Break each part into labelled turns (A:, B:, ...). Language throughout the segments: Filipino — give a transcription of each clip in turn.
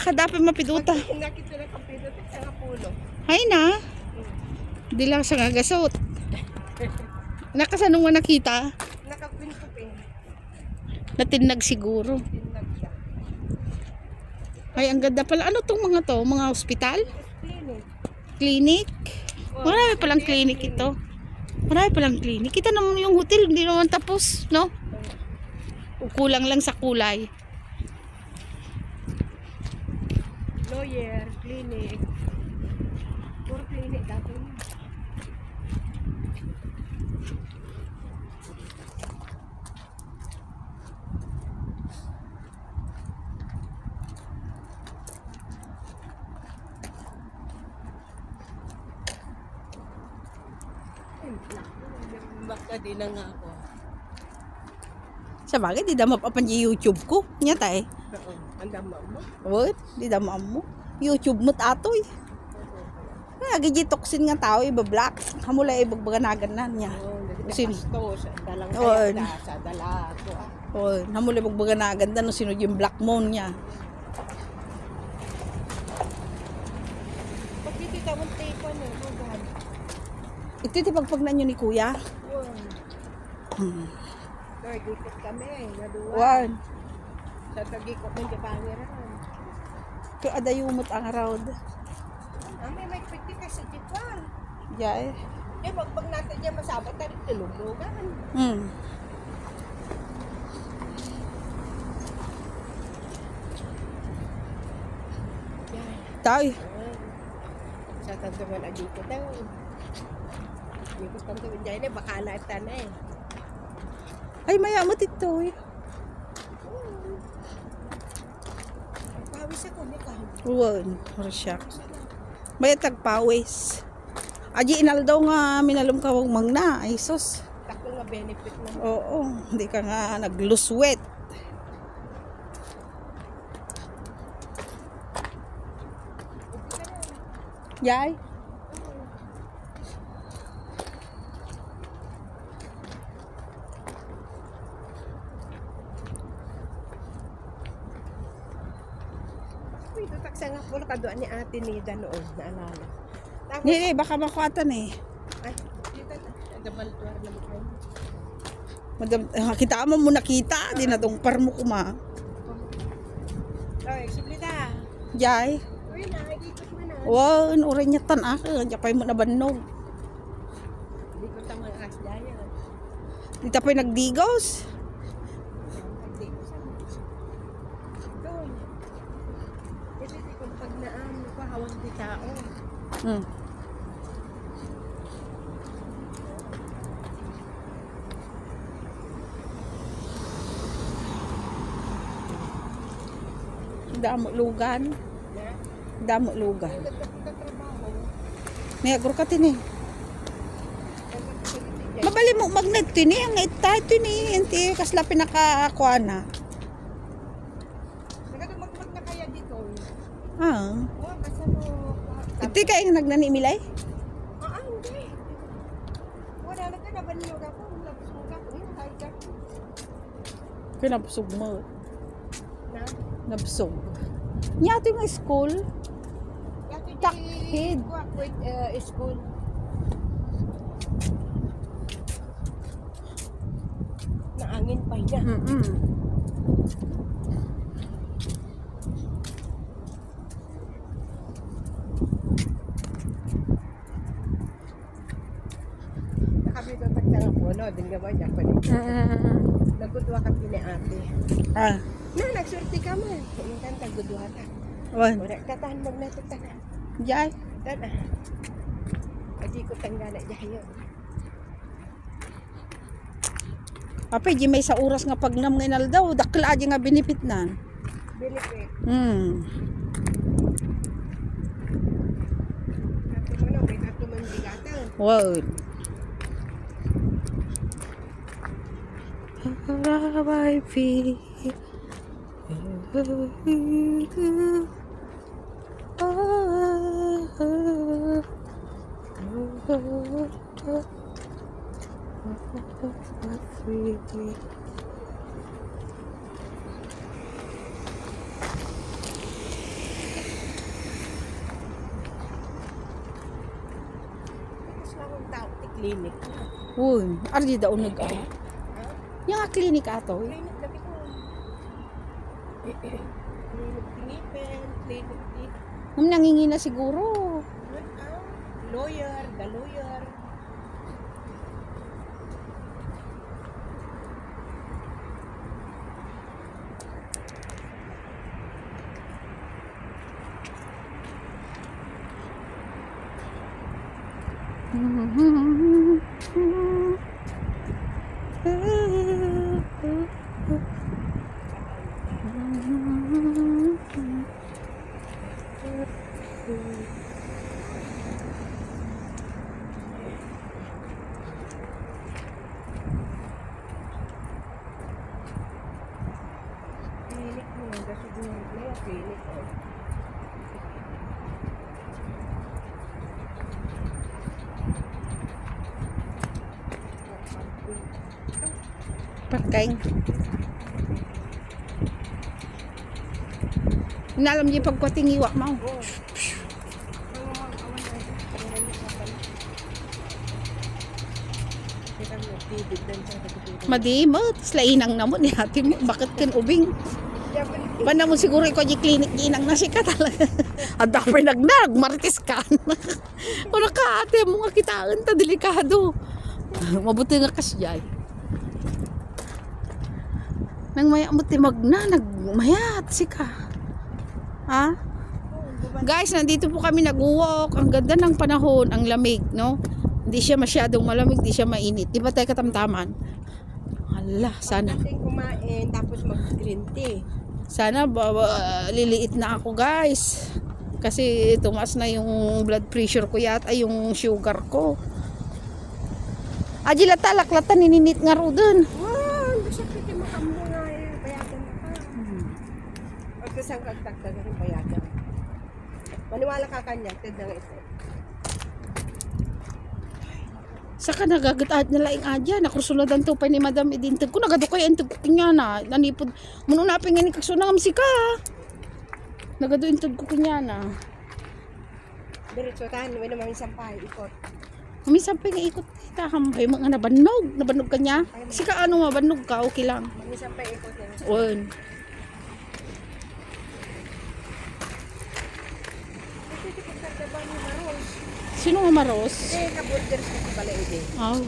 A: ka dapat mapiduta.
B: Nakita na kapidot sa pulo.
A: Hay na. Di lang siya ngagasot. Nakasanong mo nakita?
B: Nakapin-kupin.
A: Natinag siguro.
B: Siya.
A: Ay, ang ganda pala. Ano tong mga to? Mga ospital?
B: Clinic.
A: Clinic? Marami palang clinic ito. Marami palang clinic. Kita naman yung hotel, hindi naman tapos, no? Kulang lang sa kulay.
B: Lawyer, clinic. Puro clinic dati na. Baka di na nga ako.
A: Sa bagay, di dama pa panji YouTube ko. Nya tay.
B: Oo, ang dama mo.
A: What? Di dama mo. YouTube mo tatoy. Ay, agi toksin nga tao, iba-black. Hamula ibagbaganagan na niya.
B: Sino? dalang kaya sa dala ko. ah.
A: Oh, hamula ibagbaganagan na no sino yung black moon niya.
B: Pag dito tawang tape ano, bugan.
A: Ito ti pagpagnan nyo ni kuya. Hmm.
B: Ikot kami, naduwa.
A: One.
B: Sa tagikot ng Japangiran.
A: Kaya adayumot ang road.
B: Ah, may piti ka sa Japan.
A: Jay.
B: Eh, pag, pag natin dyan masabat, tayo tulog-lugan.
A: Hmm. Tay.
B: Sa tantuman ang dito daw. Dito tantuman dyan eh, baka na eh.
A: Ay, maya mo tito. eh.
B: Pawis ako, may
A: tagpawis. Aji inaldaw nga minalom ka wag mangna. Ay sus.
B: Tako nga benefit na.
A: Oo. Hindi ka nga nag-lose weight. Yay.
B: Tataksa nga po kaduan ni ate Nida noon, naalala. Tapos,
A: Hindi, eh, baka makuatan eh.
B: ay, dito na. Dabaltuar na mo kayo.
A: Madam, ah, kita mo mo nakita. Di na tong parmo ko ma.
B: Oy, sublita.
A: Yay.
B: Uy, nakikikot mo na.
A: Wow, inuray niya tan ako. Diya pa mo nabanog.
B: Hindi ko tama ang as daya.
A: Di tapay nagdigos.
B: Hindi ko sa Doon. Ito di ko pag naan di tao.
A: Hmm. Damo lugan.
B: Na?
A: Damo lugan.
B: Ay, nagtatrabaho.
A: Negro ka tini. Mabali mo magnet tini ang ita tini enti kasla pinakakuha na.
B: Nagadumagmag na kaya dito.
A: Ah. Iti kay nagnani milay.
B: Ah, ah, hindi. Wala na ka na banilog ako. Ka. Uy, nakay ka.
A: Pinabsog mo.
B: Na?
A: Nabsog. Nya ito yung school.
B: Kuha, Wait, uh, school. Naangin pa niya.
A: Mm-mm.
B: Nakabito tagsa nga po, no? Din ba niya pa rin.
A: Mm-mm.
B: Nagudwa ka pini ate.
A: Ah.
B: Na, nagsurti ka man. Kan tagudwa ka.
A: Wan.
B: Wala ka tahan magnatok ka.
A: Jay.
B: Tana. Adi ko tanggana yun.
A: Apay, di may sa oras nga pagnam nga inal daw. Dakla di nga benefit na.
B: Benefit.
A: Hmm. Wow. now I feel
B: Clinic.
A: Uy, ardi daw
B: nag-ay.
A: Yung klinik ato.
B: Clinic lagi ko. Clinic tinipin, clinic ti.
A: Nung nangingi na siguro.
B: Lawyer, the lawyer. Clinic mo, kasi clinic na yung clinic. Oh.
A: Patkain. Inalam niyo pagkwating iwa mo.
B: Oh. Mga mga awan na ito. Clinic na pala. Kita mo, tibig din siya. nagtitibig.
A: Madimo, tapos lainang na mo ni ate mo. Bakit kin ubing? Banda mo siguro ikaw yung klinik ginang na siya ka talaga. Ang dami nagnag, marites ka. Wala ka ate mo nga kitaan ta delikado. Mabuti nga kasyay. Nang maya mo timag na, nagmayat si ka. Ha? Guys, nandito po kami nag-walk. Ang ganda ng panahon, ang lamig, no? Hindi siya masyadong malamig, hindi siya mainit. Di ba tayo katamtaman? Hala, sana.
B: Pagdating kumain, tapos mag-green tea.
A: Sana ba, ba- liliit na ako guys. Kasi tumaas na yung blood pressure ko yata, yung sugar ko. Aji lata, laklata, nininit nga ro dun.
B: Wow, pwede makambo nga eh. Bayagan na ka. At isang kagtagdag rin bayagan. Maniwala ka kanya, tignan nga ito.
A: Saka nagagat na laing adya, nakrusuladan to pa ni Madam Idintag ko, nagadukay ang tugkot niya na, nanipod, muno na nga ni kagsuna nga masika. Nagado yung tugkot niya na.
B: Diretso tahan, may naman isang pahay, ikot.
A: Minsan pa nga ikot, kahambay mga nabanog, nabanog ka niya. Sika ano mabanog ka, okay lang.
B: May isang pahay, ikot yan.
A: On.
B: Ito, ito, ni Maros.
A: Sino nga maros?
B: Eh, kaborders ko ko pala ide.
A: Oh.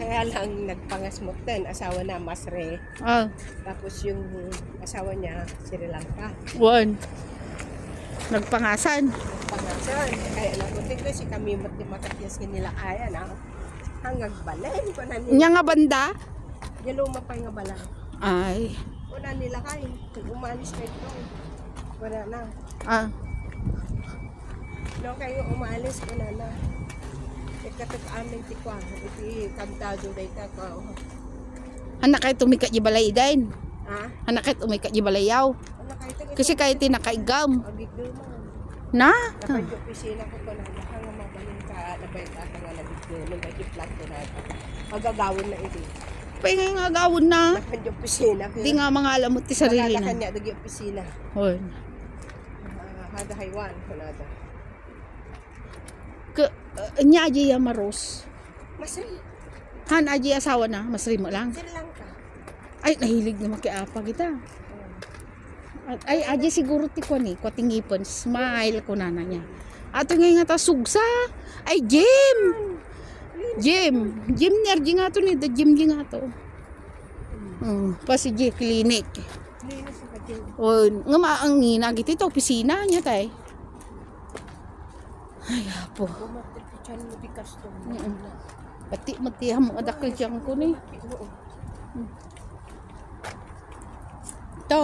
B: Kaya lang nagpangasmok din, asawa na Masre.
A: Ah,
B: Tapos yung asawa niya, Sri Lanka.
A: one. Nagpangasan.
B: Pangasan. Kaya nakutin ko si kami mati makatyas nila kaya na. Hanggang balay ko na nila.
A: Nya nga banda?
B: Yan lumapay nga balay.
A: Ay.
B: Wala nila. Kung umalis kayo ito, wala na.
A: Ah.
B: No, kayo umalis, wala na. Ikatok aming tikwa. Iti kantado day ka ko.
A: Anak kay tumika di balay din.
B: Ha?
A: Anak kay tumika di balayaw. Kasi kay tinakaigam.
B: Agigdo mo.
A: Na?
B: Dapat yung ko ko na. Baka nga mabalin ka. Nabay ka nga nabigdo. Nung may flat ko na. Magagawin na ito.
A: Pay nga gawon na.
B: Dapat yung ko.
A: Di nga mga alam mo ti sarili na.
B: kanya dagi opisina.
A: On.
B: Ah, Hada haywan.
A: Ka, uh, nya aji ya maros.
B: Masri.
A: Han aji asawa na, masri mo lang.
B: Sri Lanka.
A: Ay, nahilig na makiapa kita. At ay, aji siguro ti ko ni, kwating ipon, smile ko na na niya. Ato nga nga ta sugsa. Ay, Jim! Jim! Jim niya, di nga to ni, the Jim di nga to. Hmm, pa si J Clinic.
B: Linis sa kajin.
A: O, nga maang ginagit ito, opisina niya tay. Ay, apo.
B: Bumatil ko dyan mo custom.
A: Mm-mm. Pati matiham mo adakil siyang ko ni. Ito.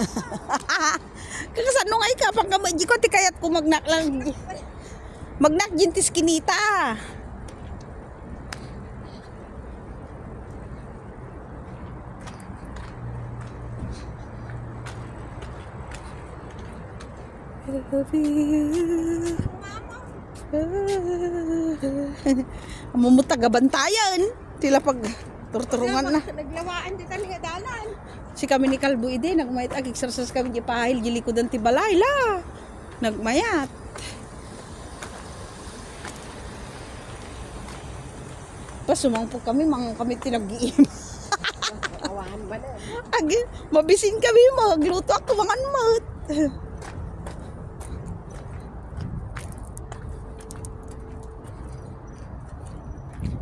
A: Kakasan nung ay ka pang kamadji ko ti kayat ko magnak lang. Magnak jintis kinita. Mamutag bantayan. Tila pag Turturungan na.
B: Naglawaan di tani nga dalan.
A: Si kami ni Kalbo ide, nagmayat ag exercise kami di pahil di likodan ti balay la. Nagmayat. Pa sumangpo kami, mga kami tinag-iim.
B: Awahan ba na?
A: Agi, mabisin kami, magluto ako mga mat.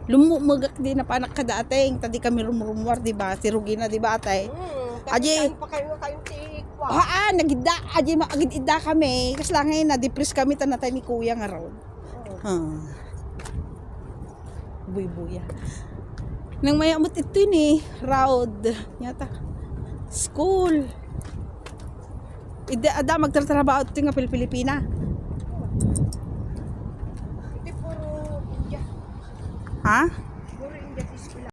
A: Lumumagak din na panak ka dating, tadi kami rumurumwar, di ba? Si Rugina, di ba, atay?
B: Hmm,
A: Aji.
B: pa kayo kayong tikwa.
A: Ah, nagida, aji maagid ida kami. Kasi lang ngayon, na-depress kami tanatay ni kuya nga raw.
B: Oh.
A: Ah. Buy-buya. Nang mayamot ito ni, round. Yata. School. Ida, ada magtatrabaho ito nga Pil- Pilipina.
B: Hindi